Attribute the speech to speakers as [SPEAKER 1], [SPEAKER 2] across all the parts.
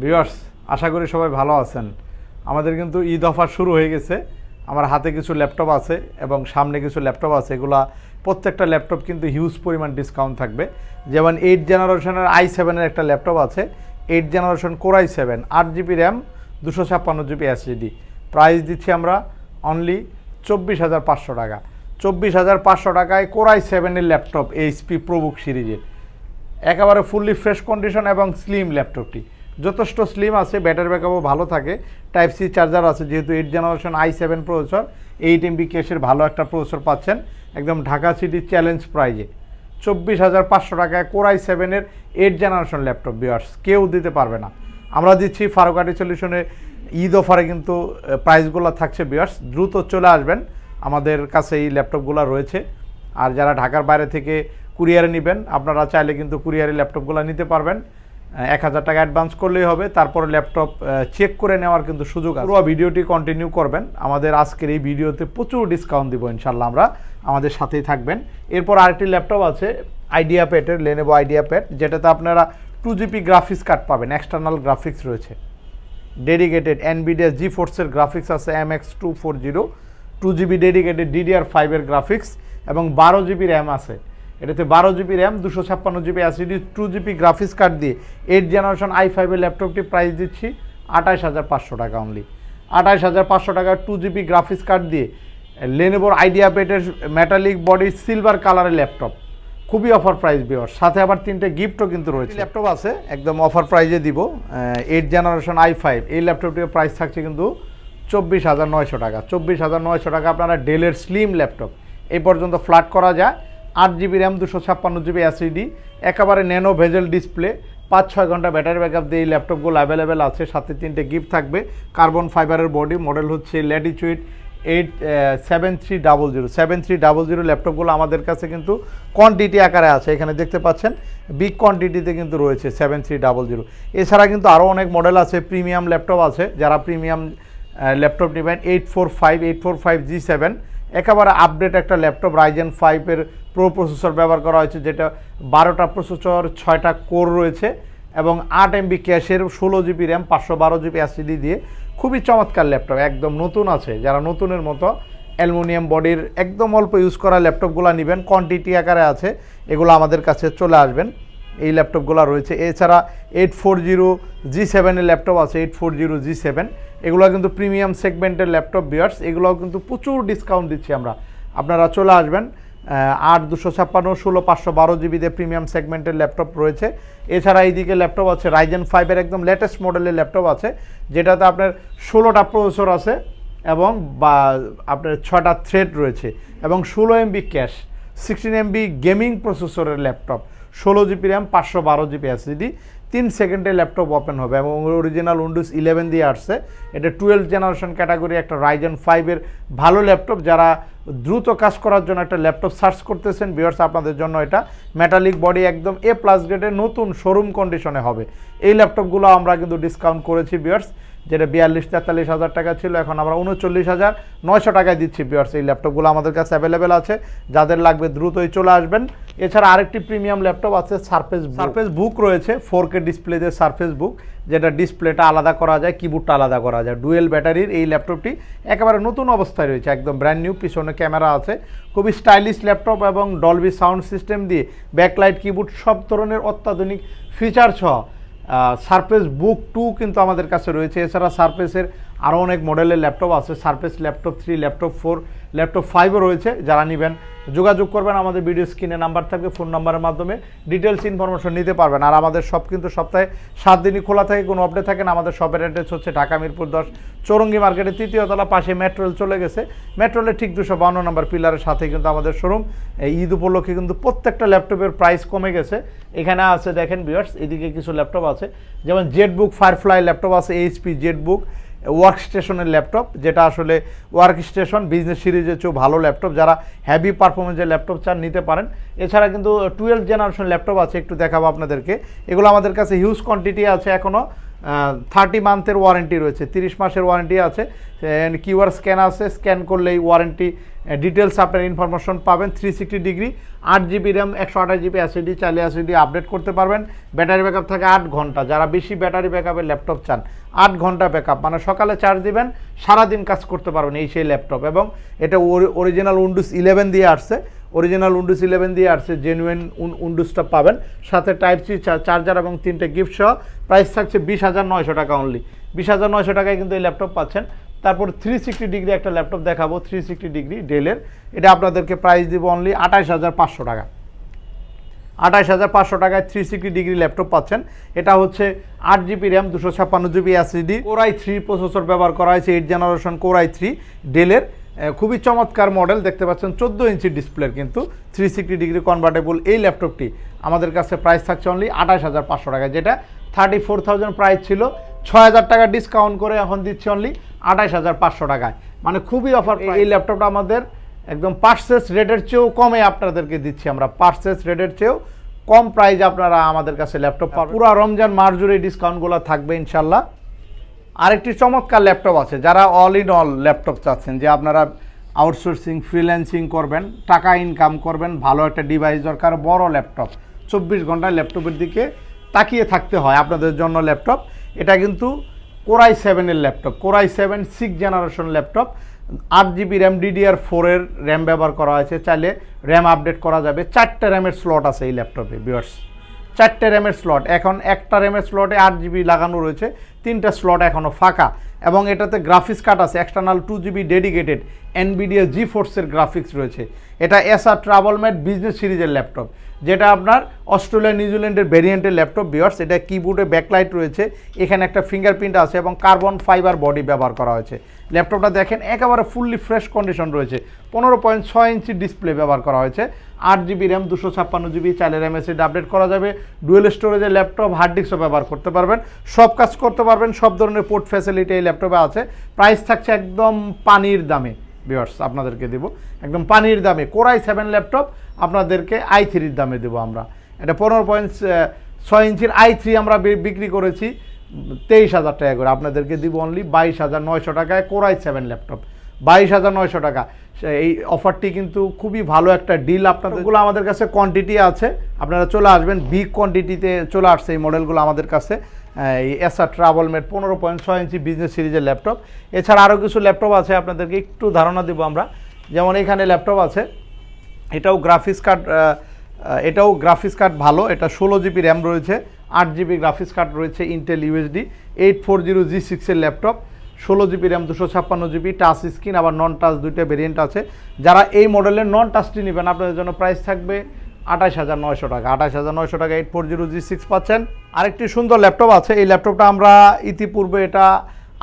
[SPEAKER 1] Viewers আশা করি সবাই ভালো আছেন। আমাদের কিন্তু ঈদ অফার শুরু হয়ে গেছে। আমার হাতে কিছু ল্যাপটপ আছে এবং সামনে কিছু ল্যাপটপ আছে। এগুলা প্রত্যেকটা ল্যাপটপ কিন্তু হিউজ পরিমাণ ডিসকাউন্ট থাকবে। যেমন এইট জেনারেশনের আই সেভেনের একটা ল্যাপটপ আছে। Eight generation core i seven আট জিবি র্যাম দুশো ছাপ্পান্ন জিবি এসএসডি প্রাইস দিচ্ছি আমরা অনলি চব্বিশ হাজার পাঁচশো টাকা। চব্বিশ হাজার পাঁচশো টাকায় কোরাই সেভেনের ল্যাপটপ এইচপি প্রবুক সিরিজের। একেবারে ফুললি ফ্রেশ কন্ডিশন এবং স্লিম ল্যাপটপটি। যথেষ্ট স্লিম আছে ব্যাটারি ব্যাকআপও ভালো থাকে। টাইপ সি চার্জার আছে, যেহেতু eight generation i seven processor eight MB কেসের ভালো একটা প্রসেসর পাচ্ছেন। একদম ঢাকা সিটি চ্যালেঞ্জ প্রাইজে চব্বিশ হাজার পাঁচশো টাকায় কোরাই সেভেনের এইট জেনারেশন ল্যাপটপ বিয়ার্স কেউ দিতে পারবে না। আমরা দিচ্ছি ফারুকাটি সলিউশনে ঈদ অফারে কিন্তু প্রাইসগুলো থাকছে বিয়ার্স দ্রুত চলে আসবেন। আমাদের কাছে এই ল্যাপটপগুলো রয়েছে। আর যারা ঢাকার বাইরে থেকে কুরিয়ারে নেবেন, আপনারা চাইলে কিন্তু কুরিয়ারে ল্যাপটপগুলো নিতে পারবেন। এক হাজার টাকা অ্যাডভান্স করলেই হবে, তারপরে ল্যাপটপ চেক করে নেওয়ার কিন্তু সুযোগ আছে। ভিডিওটি কন্টিনিউ করবেন। আমাদের আজকের এই ভিডিওতে প্রচুর ডিসকাউন্ট দিব ইনশাল্লাহ আমরা। আমাদের সাথেই থাকবেন। এরপর আরেকটি ল্যাপটপ আছে আইডিয়া প্যাটের লেনেভো আইডিয়া প্যাড যেটাতে আপনারা টু জিবি গ্রাফিক্স কার্ড পাবেন এক্সটার্নাল গ্রাফিক্স রয়েছে। ডেডিকেটেড এনবিডিয়া জি ফোর্সের গ্রাফিক্স আছে M X two four zero two GB dedicated DDR ফাইভের গ্রাফিক্স এবং বারো জিবি র্যাম আছে। এটাতে বারো জিবি র্যাম দুশো ছাপ্পান্ন GB SSD two GB graphics card দিয়ে এইট জেনারেশন আই ফাইভের ল্যাপটপটি প্রাইস দিচ্ছি আঠাশ হাজার পাঁচশো টাকা অনলি আঠাশ হাজার পাঁচশো টাকা টু জিবি গ্রাফিক্স কার্ড দিয়ে লেনেবোর আইডিয়া পেটের মেটালিক বডি সিলভার কালারের ল্যাপটপ খুবই অফার প্রাইস বিওর সাথে আবার তিনটে গিফটও কিন্তু রয়েছে। ল্যাপটপ আছে একদম অফার প্রাইজে দিব। এইট জেনারেশন আই ফাইভ এই ল্যাপটপটির প্রাইস থাকছে কিন্তু চব্বিশ হাজার নয়শো টাকা। চব্বিশ হাজার নয়শো টাকা আপনারা ডেলের স্লিম ল্যাপটপ এই পর্যন্ত ফ্ল্যাট করা যায়। আট জিবি র্যাম, দুশো ছাপ্পান্ন জিবি অ্যাসিডি একেবারে ন্যানো ভেজেল ডিসপ্লে, পাঁচ, ছয় ঘণ্টা ব্যাটারি ব্যাকআপ দিয়ে এই ল্যাপটপগুলো অ্যাভেলেবেল আছে, সাথে তিনটে গিফট থাকবে। কার্বন ফাইবারের বডি মডেল হচ্ছে Latitude eight seven three double zero seven three double zero ল্যাপটপগুলো আমাদের কাছে কিন্তু কোয়ান্টিটি আকারে আছে। এখানে দেখতে পাচ্ছেন বিগ কোয়ান্টিটিতে কিন্তু রয়েছে সেভেন থ্রি ডাবল জিরো এছাড়া কিন্তু আরও অনেক মডেল আছে প্রিমিয়াম ল্যাপটপ আছে, যারা প্রিমিয়াম ল্যাপটপ নেবেন eight four five eight four five G seven একেবারে আপডেট একটা ল্যাপটপ রাইজেন ফাইভের প্রো প্রসেসর ব্যবহার করা হয়েছে, যেটা বারোটা প্রসেসর ছয়টা কোর রয়েছে এবং আট এমবি ক্যাশের ষোলো জিবি র্যাম পাঁচশো বারো জিবি অ্যাসিডি দিয়ে খুবই চমৎকার ল্যাপটপ একদম নতুন আছে। যারা নতুনের মতো অ্যালুমিনিয়াম বডির একদম অল্প ইউজ করা ল্যাপটপগুলো নেবেন কোয়ান্টিটি আকারে আছে, এগুলো আমাদের কাছে চলে আসবেন। এই ল্যাপটপগুলো রয়েছে। এছাড়া এইট ফোর জিরো জি সেভেনের ল্যাপটপ আছে eight four zero G seven এগুলো কিন্তু প্রিমিয়াম সেগমেন্টের ল্যাপটপ বিয়ার্স এগুলোও কিন্তু প্রচুর ডিসকাউন্ট দিচ্ছি আমরা। আপনারা চলে আসবেন আট দুশো ছাপ্পান্ন, ষোলো পাঁচশো বারো জিবিতে প্রিমিয়াম সেগমেন্টের ল্যাপটপ রয়েছে। এছাড়া এইদিকে ল্যাপটপ আছে রাইজেন ফাইভের একদম লেটেস্ট মডেলের ল্যাপটপ আছে, যেটাতে আপনার ষোলোটা প্রসেসর আছে এবং বা আপনার ছটা থ্রেড রয়েছে এবং ষোলো MB cache sixteen MB gaming প্রসেসরের ল্যাপটপ। ষোলো জিবি র্যাম, পাঁচশো বারো জিবি এসিডি তিন সেকেন্ডে ল্যাপটপ ওপেন হবে এবং অরিজিনাল উইন্ডোজ ইলেভেন দিয়ে আসছে। এটা টুয়েলভ জেনারেশন ক্যাটাগরি একটা রাইজেন ফাইভের ভালো ল্যাপটপ। যারা দ্রুত কাজ করার জন্য একটা ল্যাপটপ সার্চ করতেছেন বিয়ার্স আপনাদের জন্য এটা মেটালিক বডি একদম এ প্লাস গ্রেডের নতুন শোরুম কন্ডিশনে হবে। এই ল্যাপটপগুলো আমরা কিন্তু ডিসকাউন্ট করেছি বিয়ার্স যেটা বিয়াল্লিশ, তেতাল্লিশ হাজার টাকা ছিল, এখন আমরা উনচল্লিশ হাজার। নয়শো টাকায় দিচ্ছি বিয়ার্স এই ল্যাপটপগুলো আমাদের কাছে অ্যাভেলেবেল আছে। যাদের লাগবে দ্রুতই চলে আসবেন। এছাড়া আরেকটি প্রিমিয়াম ল্যাপটপ আছে সারফেস সারফেস বুক রয়েছে ফোর কে ডিসপ্লেতে সারফেস বুক যেটা ডিসপ্লেটা আলাদা করা যায় কিবোর্ডটা আলাদা করা যায়। ডুয়েল ব্যাটারির এই ল্যাপটপটি একেবারে নতুন অবস্থায় রয়েছে, একদম ব্র্যান্ড নিউ পিছনে ক্যামেরা আছে। খুবই স্টাইলিশ ল্যাপটপ এবং ডলবি সাউন্ড সিস্টেম দিয়ে ব্যাকলাইট কিবোর্ড সব ধরনের অত্যাধুনিক ফিচার সহ। সারফেস বুক টু কিন্তু আমাদের কাছে রয়েছে। এছাড়া সারফেসের আরও অনেক মডেলের ল্যাপটপ আছে Surface laptop three laptop four laptop ফাইভও রয়েছে, যারা নেবেন, যোগাযোগ করবেন আমাদের ভিডিও স্ক্রিনে নাম্বার থাকবে ফোন নাম্বারের মাধ্যমে ডিটেলস ইনফরমেশন নিতে পারবেন। আর আমাদের সব কিন্তু সপ্তাহে সাত দিনই খোলা থাকে, কোনো আপডেট থাকে না। আমাদের শপের অ্যাড্রেস হচ্ছে ঢাকা মিরপুর দশ, চৌরঙ্গি মার্কেটের তৃতীয় তলা পাশে মেট্রোল চলে গেছে। মেট্রোলের ঠিক দুশো বান্ন নম্বর পিলারের সাথে কিন্তু আমাদের শোরুম এই ঈদ উপলক্ষে কিন্তু প্রত্যেকটা ল্যাপটপের প্রাইস কমে গেছে। এখানে আছে, দেখেন বিয়ার্স এদিকে কিছু ল্যাপটপ আছে। যেমন জেট বুক ফায়ারফ্লাই ল্যাপটপ আছে এইচপি জেট বুক ওয়ার্ক স্টেশনের ল্যাপটপ যেটা আসলে ওয়ার্ক স্টেশন বিজনেস সিরিজের চেয়েও ভালো ল্যাপটপ যারা হ্যাভি পারফরমেন্সের ল্যাপটপ চান নিতে পারেন। এছাড়া কিন্তু টুয়েলভ জেনারেশন ল্যাপটপ আছে, একটু দেখাবো আপনাদেরকে। এগুলো আমাদের কাছে হিউজ কোয়ান্টিটি আছে এখনও থার্টি মান্থের ওয়ারেন্টি রয়েছে, তিরিশ মাসের ওয়ারেন্টি আছে কিউআর স্ক্যান আছে, স্ক্যান করলেই ওয়ারেন্টি ডিটেলস আপনার ইনফরমেশন পাবেন থ্রি সিক্সটি ডিগ্রি আট জিবি র্যাম একশো আঠাশ জিবি অ্যাসিডি চাইলে অ্যাসিডি আপডেট করতে পারবেন, ব্যাটারি ব্যাকআপ থাকে আট ঘণ্টা, যারা বেশি ব্যাটারি ব্যাকআপের ল্যাপটপ চান, আট ঘণ্টা ব্যাকআপ মানে সকালে চার্জ দিবেন, সারাদিন কাজ করতে পারবেন এই সেই ল্যাপটপ এবং এটা অরিজিনাল উইন্ডোজ ইলেভেন দিয়ে আসছে অরিজিনাল উইন্ডোজ ইলেভেন দিয়ে আসছে জেনুইন উইন্ডোজটা পাবেন। সাথে টাইপ সি চার্জার এবং তিনটে গিফট সহ। প্রাইস থাকছে বিশ হাজার নয়শো টাকা অনলি বিশ হাজার নয়শো টাকায় কিন্তু এই ল্যাপটপ পাচ্ছেন। তারপর থ্রি সিক্সটি ডিগ্রি একটা ল্যাপটপ দেখাবো থ্রি সিক্সটি ডিগ্রি ডেলের এটা আপনাদেরকে প্রাইস দিব অনলি আঠাশ হাজার পাঁচশো টাকা। আঠাশ হাজার পাঁচশো টাকায় থ্রি সিক্সটি ডিগ্রি ল্যাপটপ পাচ্ছেন। এটা হচ্ছে আট জিবি র্যাম দুশো ছাপ্পান্ন GB SSD core i three processor ব্যবহার করা হয়েছে এইট জেনারেশন কোরাই থ্রি ডেলের খুবই চমৎকার মডেল দেখতে পাচ্ছেন চোদ্দ ইঞ্চি ডিসপ্লের কিন্তু থ্রি সিক্সটি ডিগ্রি কনভার্টেবল এই ল্যাপটপটি আমাদের কাছে প্রাইস থাকছে অনলি আঠাশ হাজার পাঁচশো টাকা যেটা থার্টি ফোর থাউজেন্ড প্রাইস ছিল। ছয় হাজার টাকা ডিসকাউন্ট করে এখন দিচ্ছি অনলি আঠাশ হাজার পাঁচশো টাকায়। মানে খুবই অফার এই ল্যাপটপটা আমাদের একদম পার্সেস রেটের চেয়েও কমে আপনাদেরকে দিচ্ছি আমরা। পার্সেস রেটের চেয়েও কম প্রাইজ আপনারা আমাদের কাছে ল্যাপটপ পুরো রমজান মাস জুড়ে ডিসকাউন্টগুলো থাকবে ইনশাল্লাহ আরেকটি চমৎকার ল্যাপটপ আছে, যারা অল ইন অল ল্যাপটপ চাচ্ছেন, যে আপনারা আউটসোর্সিং ফ্রিল্যান্সিং করবেন, টাকা ইনকাম করবেন, ভালো একটা ডিভাইস দরকার, বড় ল্যাপটপ। চব্বিশ ঘন্টায় ল্যাপটপের দিকে তাকিয়ে থাকতে হয় আপনাদের জন্য ল্যাপটপ। এটা কিন্তু কোরাই সেভেনের laptop core i seven six generation laptop. আট জিবি র্যাম ডিডিআর ফোরের র্যাম ব্যবহার করা হয়েছে, চাইলে র্যাম আপডেট করা যাবে। চারটে র্যামের স্লট আছে এই ল্যাপটপে বিয়ার্স চারটে র্যামের স্লট এখন একটা র্যামের স্লটে আট জিবি লাগানো রয়েছে, তিনটা স্লট এখনও ফাঁকা। এবং এটাতে গ্রাফিক্স কার্ড আছে external two GB dedicated Nvidia জি ফোর্সের গ্রাফিক্স রয়েছে। এটা এসআর ম্যাট বিজনেস সিরিজের ল্যাপটপ যেটা আপনার অস্ট্রেলিয়া নিউজিল্যান্ডের ভেরিয়েন্টের ল্যাপটপ বিয়ার্স এটা কিবোর্ডে ব্যাকলাইট রয়েছে। এখানে একটা ফিঙ্গারপ্রিন্ট আছে এবং কার্বন ফাইবার বডি ব্যবহার করা হয়েছে। ল্যাপটপটা দেখেন, একেবারে ফুললি ফ্রেশ কন্ডিশন রয়েছে। পনেরো পয়েন্ট ছয় ইঞ্চি ডিসপ্লে ব্যবহার করা হয়েছে। আট জিবি র্যাম দুশো ছাপ্পান্ন জিবি চাইলের এমএসিড আপডেট করা যাবে। ডুয়েল স্টোরেজের ল্যাপটপ হার্ড ডিস্কও ব্যবহার করতে পারবেন। সব কাজ করতে পারবেন, সব ধরনের পোর্ট ফ্যাসিলিটি এই ল্যাপটপে আছে। প্রাইস থাকছে একদম পানির দামে। ভিউয়ার্স আপনাদেরকে দেবো। একদম পানির দামে, কোরাই সেভেন ল্যাপটপ আপনাদেরকে আই থ্রির দামে দেবো আমরা। এটা পনেরো পয়েন্ট ছয় ইঞ্চির আই থ্রি আমরা বিক্রি করেছি, তেইশ হাজার টাকা করে। আপনাদেরকে দিব অনলি বাইশ হাজার নয়শো টাকায় কোরাই সেভেন ল্যাপটপ বাইশ হাজার নয়শো টাকা। এই অফারটি কিন্তু খুবই ভালো একটা ডিল আপনাদেরগুলো আমাদের কাছে কোয়ান্টিটি আছে। আপনারা চলে আসবেন বিগ কোয়ান্টিটিতে চলে আসছে এই মডেলগুলো আমাদের কাছে। এসআর ট্রাভেল মেট পনেরো পয়েন্ট ছয় ইঞ্চি বিজনেস সিরিজের ল্যাপটপ এছাড়া আরও কিছু ল্যাপটপ আছে আপনাদেরকে একটু ধারণা দেবো আমরা। যেমন এখানে ল্যাপটপ আছে, এটাও গ্রাফিক্স কার্ড এটাও গ্রাফিক্স কার্ড ভালো, এটা ষোলো জিবি র্যাম রয়েছে, আট জিবি গ্রাফিক্স কার্ড রয়েছে Intel USD eight four zero G সিক্সের ল্যাপটপ ষোলো জিবি র্যাম দুশো ছাপ্পান্ন জিবি টাচ স্ক্রিন আবার নন টাচ দুইটা ভেরিয়েন্ট আছে। যারা এই মডেলের নন টাচটি নেবেন, আপনাদের জন্য প্রাইস থাকবে আঠাশ হাজার নয়শো টাকা। আঠাশ হাজার নয়শো টাকা eight four zero G six পাচ্ছেন। আরেকটি সুন্দর ল্যাপটপ আছে। এই ল্যাপটপটা আমরা ইতিপূর্বে এটা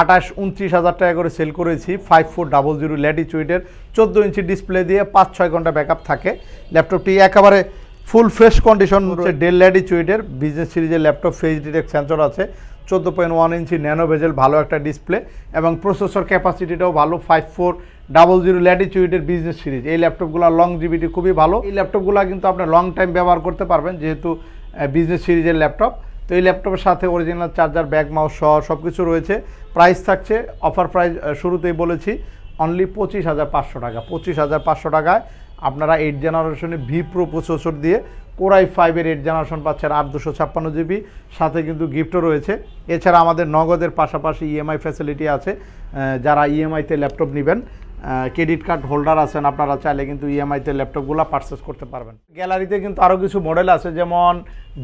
[SPEAKER 1] আঠাশ উনত্রিশ হাজার টাকা করে সেল করেছি। ফাইভ ফোর ডাবল জিরো ল্যাটিচুইডের চোদ্দ ইঞ্চি ডিসপ্লে দিয়ে পাঁচ ছয় ঘণ্টা ব্যাকআপ থাকে। ল্যাপটপটি একেবারে ফুল ফ্রেশ কন্ডিশন রয়েছে ডেল ল্যাটিচুইডের বিজনেস সিরিজের ল্যাপটপ ফেস ডিটেক্ট সেন্সর আছে। চোদ্দ পয়েন্ট ওয়ান ইঞ্চি ন্যানো ভেজেল ভালো একটা ডিসপ্লে এবং প্রসেসর ক্যাপাসিটিটাও ভালো। ফাইভ ফোর ডাবল জিরো ল্যাটিচুইডের বিজনেস সিরিজ এই ল্যাপটপগুলো লং জিবিটি খুবই ভালো। এই ল্যাপটপগুলো কিন্তু আপনি লং টাইম ব্যবহার করতে পারবেন, যেহেতু বিজনেস সিরিজের ল্যাপটপ তো এই ল্যাপটপের সাথে অরিজিনাল চার্জার ব্যাগ মাউস সহ সব কিছু রয়েছে। প্রাইস থাকছে অফার প্রাইস শুরুতেই বলেছি অনলি পঁচিশ হাজার পাঁচশো টাকা। পঁচিশ হাজার পাঁচশো টাকায় আপনারা এইট জেনারেশনে ভি প্রো প্রসেসর দিয়ে কোরাই ফাইভের এইট জেনারেশন পাচ্ছেন আট দুশো ছাপ্পান্ন জিবি সাথে কিন্তু গিফটও রয়েছে। এছাড়া আমাদের নগদের পাশাপাশি ইএমআই ফ্যাসিলিটি আছে যারা ইএমআইতে ল্যাপটপ নেবেন। ক্রেডিট কার্ড হোল্ডার আছেন আপনারা চাইলে কিন্তু ইএমআইতে ল্যাপটপগুলো পারচেস করতে পারবেন। গ্যালারিতে কিন্তু আরও কিছু মডেল আছে, যেমন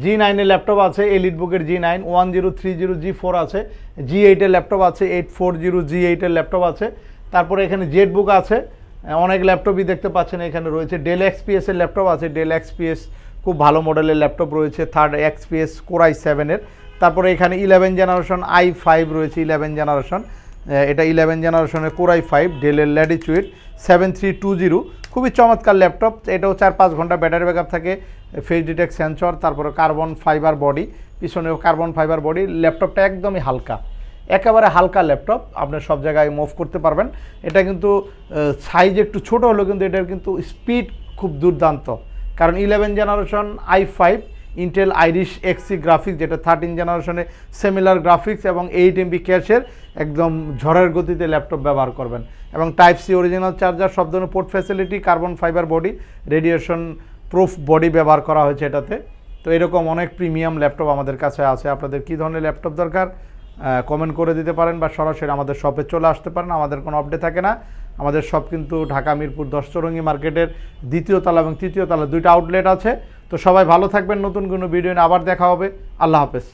[SPEAKER 1] জি নাইনের ল্যাপটপ আছে এলিট বুকের G nine one zero three zero G four আছে জি এইটের ল্যাপটপ আছে এইট ফোর জিরো জি এইটের ল্যাপটপ আছে। তারপরে এখানে জেড বুক আছে, অনেক ল্যাপটপই দেখতে পাচ্ছেন, এখানে রয়েছে ডেল এক্সপিএস এর ল্যাপটপ আছে ডেল এক্সপিএস খুব ভালো মডেলের ল্যাপটপ রয়েছে থার্ড এক্সপিএস কোরাই সেভেনের তারপরে এখানে ইলেভেন জেনারেশন আই ফাইভ রয়েছে ইলেভেন জেনারেশন এটা ইলেভেন জেনারেশনের কোরাই ফাইভ ডেলের Latitude seven three two zero খুবই চমৎকার ল্যাপটপ এটাও চার পাঁচ ঘণ্টা ব্যাটারি ব্যাকআপ থাকে ফেস ডিটেক্ট সেন্সর তারপরে কার্বন ফাইবার বডি পিছনেও কার্বন ফাইবার বডি ল্যাপটপটা একদমই হালকা। একেবারে হালকা ল্যাপটপ আপনি সব জায়গায় মুভ করতে পারবেন। এটা কিন্তু সাইজ একটু ছোট হলেও কিন্তু এটার কিন্তু স্পিড খুব দুর্দান্ত। কারণ eleven generation i five Intel Iris Xe graphics যেটা থার্টিন জেনারেশনে সেমিলার গ্রাফিক্স এবং এইট এমবি ক্যাশের একদম ঝড়ের গতিতে ল্যাপটপ ব্যবহার করবেন। এবং টাইপ সি অরিজিনাল চার্জার সব ধরনের port facility carbon fibre body radiation proof body ব্যবহার করা হয়েছে এটাতে। তো এরকম অনেক প্রিমিয়াম ল্যাপটপ আমাদের কাছে আছে। আপনাদের কী ধরনের ল্যাপটপ দরকার কমেন্ট করে দিতে পারেন বা সরাসরি আমাদের শপে চলে আসতে পারেন। আমাদের কোনো আপডেট থাকে না। আমাদের সব কিন্তু ঢাকা, মিরপুর, দশচরঙ্গি মার্কেটের দ্বিতীয় তালা এবং তৃতীয় তালা দুইটা আউটলেট আছে। তো সবাই ভালো থাকবেন, নতুন কোনো ভিডিও নিয়ে আবার দেখা হবে। আল্লাহ হাফেজ।